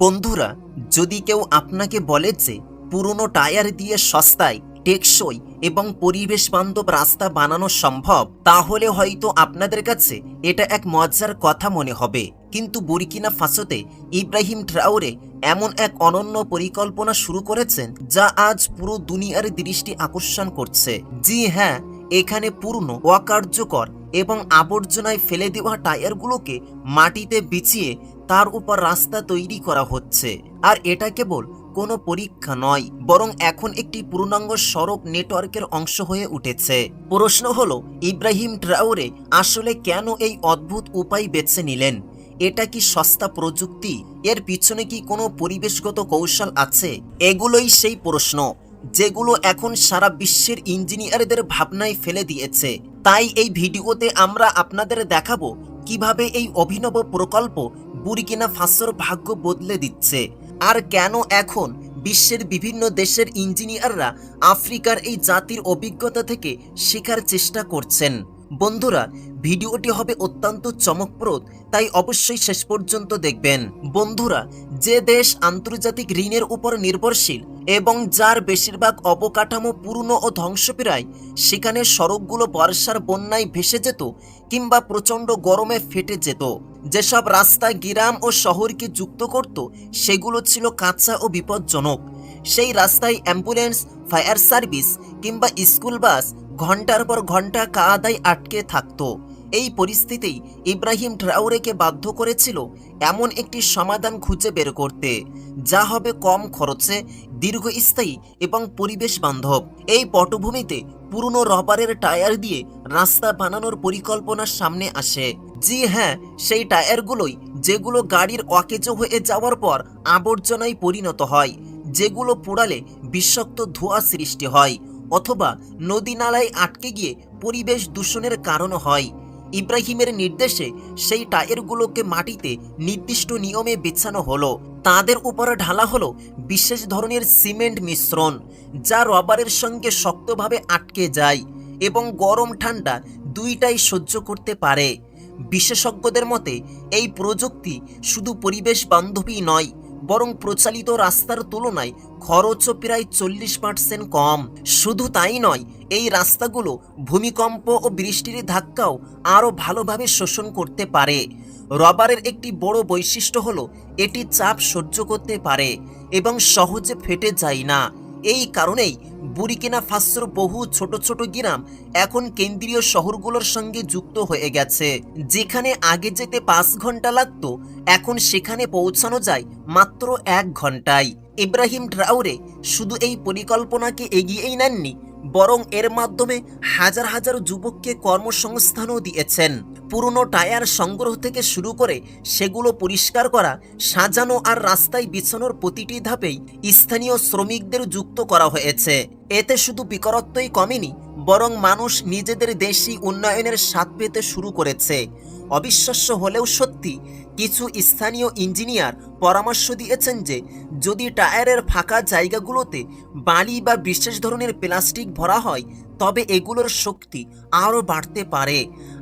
বন্ধুরা, যদি কেউ আপনাকে বলে যে পুরনো টায়ার দিয়ে সস্তায়, টেকসই এবং পরিবেশ বান্ধব রাস্তা বানানো সম্ভব, তাহলে হয়তো আপনাদের কাছে এটা এক মজার কথা মনে হবে। কিন্তু বুরকিনা ফাসোতে ইব্রাহিম ট্রাউরে এমন এক অনন্য পরিকল্পনা শুরু করেছেন, যা আজ পুরো দুনিয়ার দৃষ্টি আকর্ষণ করছে। জি হ্যাঁ এখানে পূর্ণ অকার্যকর এবং আবর্জনায় ফেলে দেওয়া টায়ারগুলোকে মাটিতে বিছিয়ে তার উপর রাস্তা তৈরি করা হচ্ছে। আর এটা কেবল কোনো পরীক্ষা নয়, বরং এখন একটি পূর্ণাঙ্গ সড়ক নেটওয়ার্কের অংশ হয়ে উঠেছে। প্রশ্ন হলো, ইব্রাহিম ট্রাউরে আসলে কেন এই অদ্ভুত উপায় বেছে নিলেন? এটা কি সস্তা প্রযুক্তি? এর পিছনে কি কোনো পরিবেশগত কৌশল আছে? এগুলোই সেই প্রশ্ন, যেগুলো এখন সারা বিশ্বের ইঞ্জিনিয়ারদের ভাবনায় ফেলে দিয়েছে। তাই এই ভিডিওতে আমরা আপনাদের দেখাবো কীভাবে এই অভিনব প্রকল্প বুরিকিনা ফাসোর ভাগ্য বদলে দিচ্ছে? আর কেন এখন বিশ্বের বিভিন্ন দেশের ইঞ্জিনিয়াররা আফ্রিকার এই জাতির অভিজ্ঞতা থেকে শেখার চেষ্টা করছেন? বন্ধুরা, ভিডিওটি হবে অত্যন্ত চমকপ্রদ, তাই অবশ্যই শেষ পর্যন্ত দেখবেন। বন্ধুরা, যে দেশ আন্তর্জাতিক ঋণের উপর নির্ভরশীল এবং যার বেশিরভাগ অবকাঠামো পুরনো ও ধ্বংসপ্রায়, সেখানে সড়কগুলো বর্ষার বন্যায় ভেসে যেত কিংবা প্রচণ্ড গরমে ফেটে যেত। যেসব রাস্তা, গ্রাম ও শহরকে যুক্ত করত, সেগুলো ছিল কাঁচা ও বিপজ্জনক। সেই রাস্তায় অ্যাম্বুলেন্স, ফায়ার সার্ভিস কিংবা স্কুল বাস ঘণ্টার পর ঘণ্টা কাদায় আটকে থাকতো। এই পরিস্থিতি ইব্রাহিম ট্রাউরেকে বাধ্য করেছিল এমন একটি সমাধান খুঁজে বের করতে, যা হবে কম খরচে, দীর্ঘস্থায়ী এবং পরিবেশ বান্ধব এই পটভূমিতে পুরনো রবারের টায়ার দিয়ে রাস্তা বানানোর পরিকল্পনা সামনে আসে। জি হ্যাঁ সেই টায়ারগুলোই, যেগুলো গাড়ির অকেজো হয়ে যাওয়ার পর আবর্জনায় পরিণত হয়, যেগুলো পোড়ালে বিষাক্ত ধোঁয়া সৃষ্টি হয়, অথবা নদী নালায় আটকে গিয়ে পরিবেশ দূষণের কারণ হয়। ইব্রাহিমের নির্দেশে সেই টায়ারগুলোকে মাটিতে নির্দিষ্ট নিয়মে বিছানো হলো। তাদের উপরে ঢালা হলো বিশেষ ধরনের সিমেন্ট মিশ্রণ, যা রবারের সঙ্গে শক্তভাবে আটকে যায় এবং গরম ঠান্ডা দুইটাই সহ্য করতে পারে। বিশেষজ্ঞদের মতে, এই প্রযুক্তি শুধু পরিবেশ বান্ধবী নয় বরং প্রচালিত রাস্তার তুলনায় খরচও প্রায় চল্লিশ পার্সেন্ট কম। শুধু তাই নয়, এই রাস্তাগুলো ভূমিকম্প ও বৃষ্টির ধাক্কাও আরও ভালোভাবে শোষণ করতে পারে। রবারের একটি বড় বৈশিষ্ট্য হলো, এটি চাপ সহ্য করতে পারে এবং সহজে ফেটে যায় না। এই কারণেই বুরিকিনা ফাসোর বহু ছোট ছোট গ্রাম এখন কেন্দ্রীয় শহরগুলোর সঙ্গে যুক্ত হয়ে গেছে। যেখানে আগে যেতে পাঁচ ঘণ্টা লাগতো, এখন সেখানে পৌঁছানো যায় মাত্র এক ঘন্টায়। ইব্রাহিম ট্রাউরে শুধু এই পরিকল্পনাকে এগিয়েই নেননি বরং এর মাধ্যমে হাজার হাজার যুবককে কর্মসংস্থানও দিয়েছেন। পুরনো টায়ার সংগ্রহ থেকে শুরু করে সেগুলো পরিষ্কার করা, সাজানো আর রাস্তায় বিছানোর প্রতিটি ধাপেই স্থানীয় শ্রমিকদের যুক্ত করা হয়েছে। এতে শুধু বিকরত্বই কমেনি, বরং মানুষ নিজেদের দেশি উন্নয়নের স্বাদ পেতে শুরু করেছে। অবিশ্বাস্য হলেও সত্যি, কিছু স্থানীয় ইঞ্জিনিয়ার পরামর্শ দিয়েছেন যে, যদি টায়ারের ফাঁকা জায়গাগুলোতে বালি বা বিশেষ ধরনের প্লাস্টিক ভরা হয়, তবে এগুলোর শক্তি আরও বাড়তে পারে।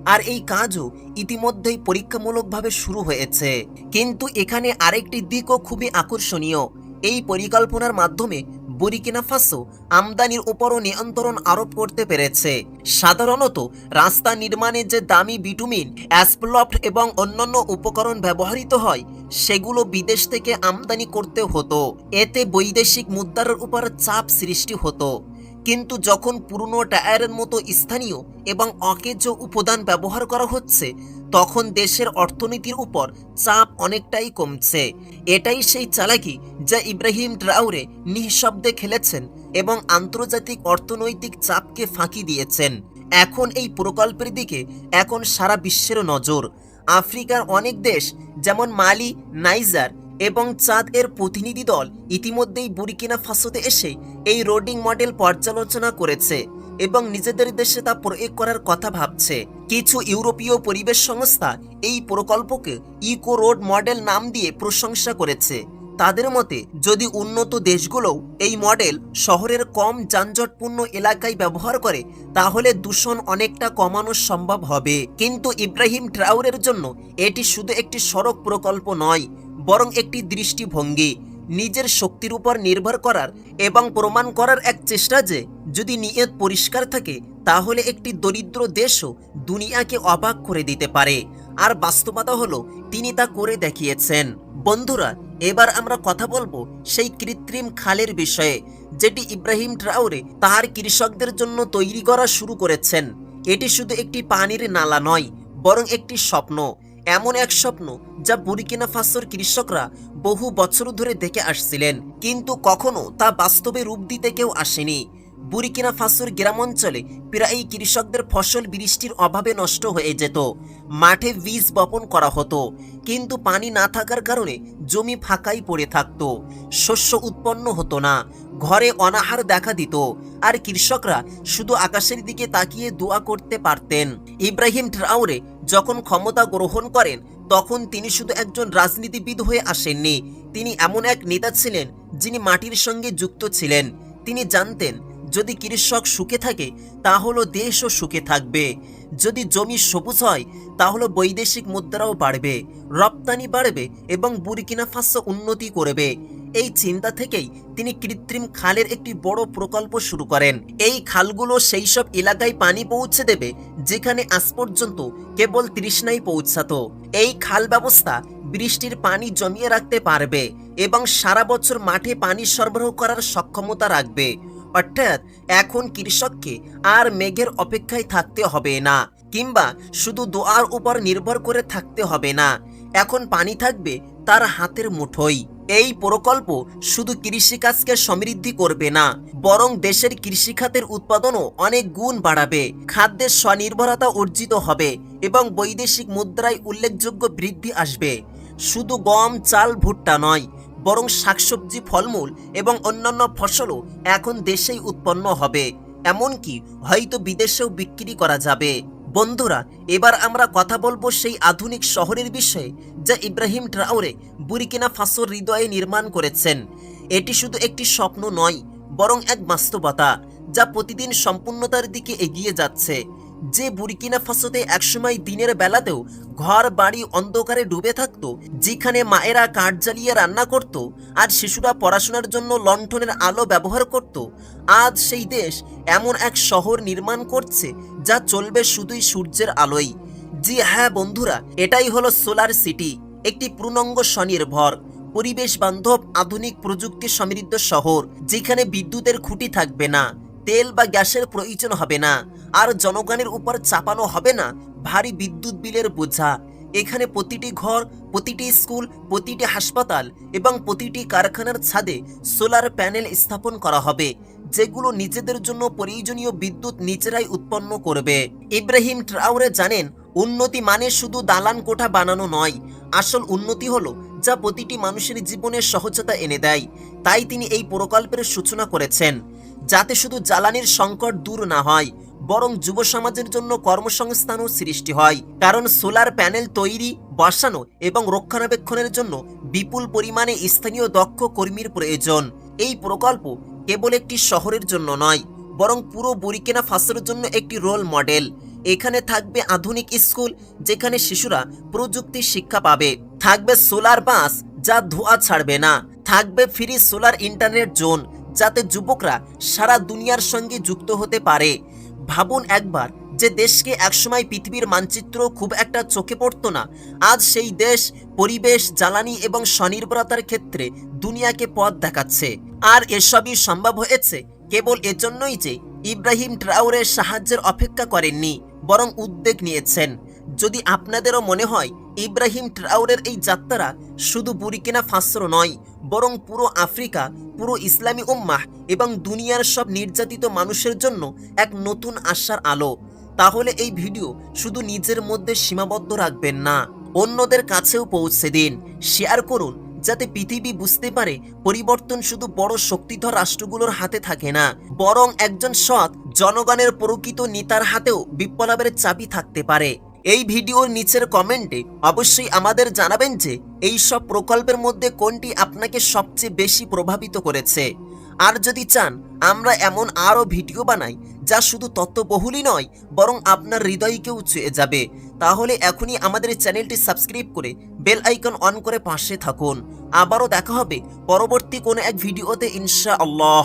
আর এই কাজও ইতিমধ্যেই পরীক্ষামূলকভাবে শুরু হয়েছে। কিন্তু এখানে আরেকটি দিকও খুবই আকর্ষণীয়। এই পরিকল্পনার মাধ্যমে বুরিকিনা ফাসো আমদানির উপরও নিয়ন্ত্রণ আরোপ করতে পেরেছে। সাধারণত রাস্তা নির্মাণে যে দামি বিটুমিন, অ্যাসপ্লফট এবং অন্যান্য উপকরণ ব্যবহৃত হয়, সেগুলো বিদেশ থেকে আমদানি করতে হতো। এতে বৈদেশিক মুদ্রার উপর চাপ সৃষ্টি হতো। কিন্তু যখন পুরনো টায়ারের মতো স্থানীয় এবং অকেজ উপাদান ব্যবহার করা হচ্ছে তখন দেশের অর্থনীতির উপর চাপ অনেকটাই কমছে। এটাই সেই চালাকি যা ইব্রাহিম ট্রাউরে নিঃশব্দে খেলেছেন এবং আন্তর্জাতিক অর্থনৈতিক চাপকে ফাঁকি দিয়েছেন। এখন এই প্রকল্পের দিকে এখন সারা বিশ্বের নজর। আফ্রিকার অনেক দেশ, যেমন মালি, নাইজার এবং চাঁদ এর প্রতিনিধি দল ইতিমধ্যেই বুরিকিনা ফাসোতে এসে এই রোডিং মডেল পর্যালোচনা করেছে। এবং নিজেদের দেশে তা প্রয়োগ করার কথা ভাবছে। কিছু ইউরোপীয় পরিবেশ সংস্থা এই প্রকল্পকে ইকো রোড মডেল নাম দিয়ে প্রশংসা করেছে। তাদের মতে, যদি উন্নত দেশগুলোও এই মডেল শহরের কম যানজটপূর্ণ এলাকায় ব্যবহার করে, তাহলে দূষণ অনেকটা কমানো সম্ভব হবে। কিন্তু ইব্রাহিম ট্রাউরের জন্য এটি শুধু একটি সড়ক প্রকল্প নয়, বরং একটি দৃষ্টিভঙ্গি। নিজের শক্তির উপর নির্ভর করার এবং প্রমাণ করার এক চেষ্টা যে যদি নিয়ত পরিষ্কার থাকে, তাহলে একটি দরিদ্র দেশও দুনিয়াকে অবাক করে দিতে পারে। আর বাস্তবতা হলো, তিনি তা করে দেখিয়েছেন। বন্ধুরা, এবার আমরা কথা বলব সেই কৃত্রিম খালের বিষয়ে, যেটি ইব্রাহিম ট্রাউরে তার কৃষকদের জন্য তৈরি করা শুরু করেছেন। এটি শুধু একটি পানির নালা নয়, বরং একটি স্বপ্ন। এমন এক স্বপ্ন যা বুরিকিনা ফাসোর কৃষকরা বহু বছর ধরে দেখে আসছিলেন, কিন্তু কখনো তা বাস্তবে রূপ দিতে কেউ আসেনি। বুরিকিনা ফাসোর গ্রামাঞ্চলে প্রায় কৃষকদের ফসল বৃষ্টির অভাবে নষ্ট হয়ে যেত। মাঠে বীজ বপন করা হতো, কিন্তু পানি না থাকার কারণে জমি ফাঁকাই পড়ে থাকতো। শস্য উৎপন্ন হতো না, ঘরে অনাহার দেখা দিত, আর কৃষকরা শুধু আকাশের দিকে তাকিয়ে দোয়া করতে পারতেন। ইব্রাহিম ট্রাউরে যখন ক্ষমতা গ্রহণ করেন, তখন তিনি শুধু একজন রাজনীতিবিদ হয়ে আসেননি, তিনি এমন এক নেতা ছিলেন যিনি মাটির সঙ্গে যুক্ত ছিলেন। তিনি জানতেন যদি কৃষক সুখে থাকে, তাহলে দেশও সুখে থাকবে। যদি জমি সবুজ হয়, তাহলে বৈদেশিক মুদ্রাও বাড়বে, রপ্তানি বাড়বে এবং বুরিকিনা ফাসো উন্নতি করবে। এই চিন্তা থেকেই তিনি কৃত্রিম খালের একটি বড় প্রকল্প শুরু করেন। এই খালগুলো সেই সব এলাকায় পানি পৌঁছে দেবে, যেখানে আজ পর্যন্ত কেবল তৃষ্ণাই পৌঁছাতো। এই খাল ব্যবস্থা বৃষ্টির পানি জমিয়ে রাখতে পারবে এবং সারা বছর মাঠে পানি সরবরাহ করার সক্ষমতা রাখবে। অর্থাৎ এখন কৃষককে আর মেঘের অপেক্ষায় থাকতে হবে না, কিংবা শুধু দোয়ার উপর নির্ভর করে থাকতে হবে না, এখন পানি থাকবে তার হাতের মুঠোই এই প্রকল্প শুধু কৃষিকাজকে সমৃদ্ধি করবে না, বরং দেশের কৃষিখাতের উৎপাদনও অনেক গুণ বাড়াবে। খাদ্যের স্বনির্ভরতা অর্জিত হবে এবং বৈদেশিক মুদ্রায় উল্লেখযোগ্য বৃদ্ধি আসবে। শুধু গম, চাল, ভুট্টা নয় বরং শাকসবজি, ফলমূল এবং অন্যান্য ফসলও এখন দেশেই উৎপন্ন হবে। এমনকি হয়তো বিদেশেও বিক্রি করা যাবে। বন্ধুরা, এবার আমরা কথা বলব সেই আধুনিক শহরের বিষয়ে যা ইব্রাহিম ট্রাউরে বুরিকিনা ফাসোর হৃদয়ে নির্মাণ করেছেন। এটি শুধু একটি স্বপ্ন নয়, বরং এক বাস্তবতা যা প্রতিদিন সম্পূর্ণতার দিকে এগিয়ে যাচ্ছে। যে বুরকিনা ফাসোতে একসময় দিনের বেলাতেও ঘর, বাড়ি, অন্ধকারে ডুবে থাকত, যেখানে মায়েরা কাঠ জ্বালিয়ে রান্না করত আর শিশুরা পড়াশোনার জন্য লণ্ঠনের আলো ব্যবহার করত, আজ সেই দেশ এমন এক শহর নির্মাণ করছে যা চলবে শুধুই সূর্যের আলোয়। জি হ্যাঁ বন্ধুরা, এটাই হলো সোলার সিটি, একটি পূর্ণাঙ্গ স্বনির্ভর, পরিবেশ বান্ধব, আধুনিক প্রযুক্তি সমৃদ্ধ শহর, যেখানে বিদ্যুতের খুঁটি থাকবে না। তেল বা গ্যাসের প্রয়োজন হবে না, আর জনগণের উপর চাপানো হবে না। ভারী বিদ্যুৎ বিলের বোঝা। এখানে প্রতিটি ঘর, প্রতিটি স্কুল, প্রতিটি হাসপাতাল এবং প্রতিটি কারখানার ছাদে সোলার প্যানেল স্থাপন করা হবে, যেগুলো নিজেদের জন্য প্রয়োজনীয় বিদ্যুৎ নিজেরাই উৎপন্ন করবে। ইব্রাহিম ট্রাউরে জানেন, উন্নতি মানে শুধু দালান কোঠা বানানো নয়, আসল উন্নতি হলো যা প্রতিটি মানুষের জীবনে সহজতা এনে দেয়। তাই তিনি এই প্রকল্পের সূচনা করেছেন। যাতে শুধু জ্বালানির সংকট দূর না হয়, বরং যুব সমাজের জন্য কর্মসংস্থানও সৃষ্টি হয়। কারণ সোলার প্যানেল তৈরি, বসানো এবং রক্ষণাবেক্ষণের জন্য বিপুল পরিমাণে স্থানীয় দক্ষ কর্মীর প্রয়োজন। এই প্রকল্প কেবল একটি শহরের জন্য নয়, বরং পুরো বুরিকেনা ফাঁসের জন্য একটি রোল মডেল এখানে থাকবে আধুনিক স্কুল, যেখানে শিশুরা প্রযুক্তি শিক্ষা পাবে। থাকবে সোলার বাস, যা ধোঁয়া ছাড়বে না। থাকবে ফ্রি সোলার ইন্টারনেট জোন যাতে যুবকরা সারা দুনিয়ার সঙ্গে যুক্ত হতে পারে। ভাবুন একবার যে দেশকে একসময় পৃথিবীর মানচিত্র খুব একটা চোখে পড়তো না। আজ সেই দেশ পরিবেশ, জ্বালানি এবং স্বনির্ভরতার ক্ষেত্রে দুনিয়াকে পথ দেখাচ্ছে। আর এসবই সম্ভব হয়েছে কেবল এজন্যই যে ইব্রাহিম ট্রাউরের সাহায্যের অপেক্ষা করেননি। বরং উদ্বেগ নিয়েছেন। যদি আপনাদেরও মনে হয় ইব্রাহিম ট্রাউরের এই যাত্রা শুধু বুরিকিনা ফাসর নয়, বরং পুরো আফ্রিকা, পুরো ইসলামী উম্মাহ এবং দুনিয়ার সব নির্যাতিত মানুষের জন্য এক নতুন আশার আলো, তাহলে এই ভিডিও শুধু নিজের মধ্যে সীমাবদ্ধ রাখবেন না। অন্যদের কাছেও পৌঁছে দিন। শেয়ার করুন, যাতে পৃথিবী বুঝতে পারে পরিবর্তন শুধু বড় শক্তিধর রাষ্ট্রগুলোর হাতে থাকে না, বরং একজন সৎ জনগণের প্রকৃত নেতার হাতেও বিপ্লবের চাবি থাকতে পারে। এই ভিডিওর নিচের কমেন্টে অবশ্যই আমাদের জানাবেন যে এই সব প্রকল্পের মধ্যে কোনটি আপনাকে সবচেয়ে বেশি প্রভাবিত করেছে। আর যদি চান, আমরা এমন আরও ভিডিও বানাই যা শুধু তত্ত্ববহুলই নয়, বরং আপনার হৃদয়কেও ছুঁয়ে যাবে। তাহলে এখনই আমাদের চ্যানেলটি সাবস্ক্রাইব করে বেল আইকন অন করে পাশে থাকুন। আবারও দেখা হবে পরবর্তী কোনো এক ভিডিওতে ইনশা আল্লাহ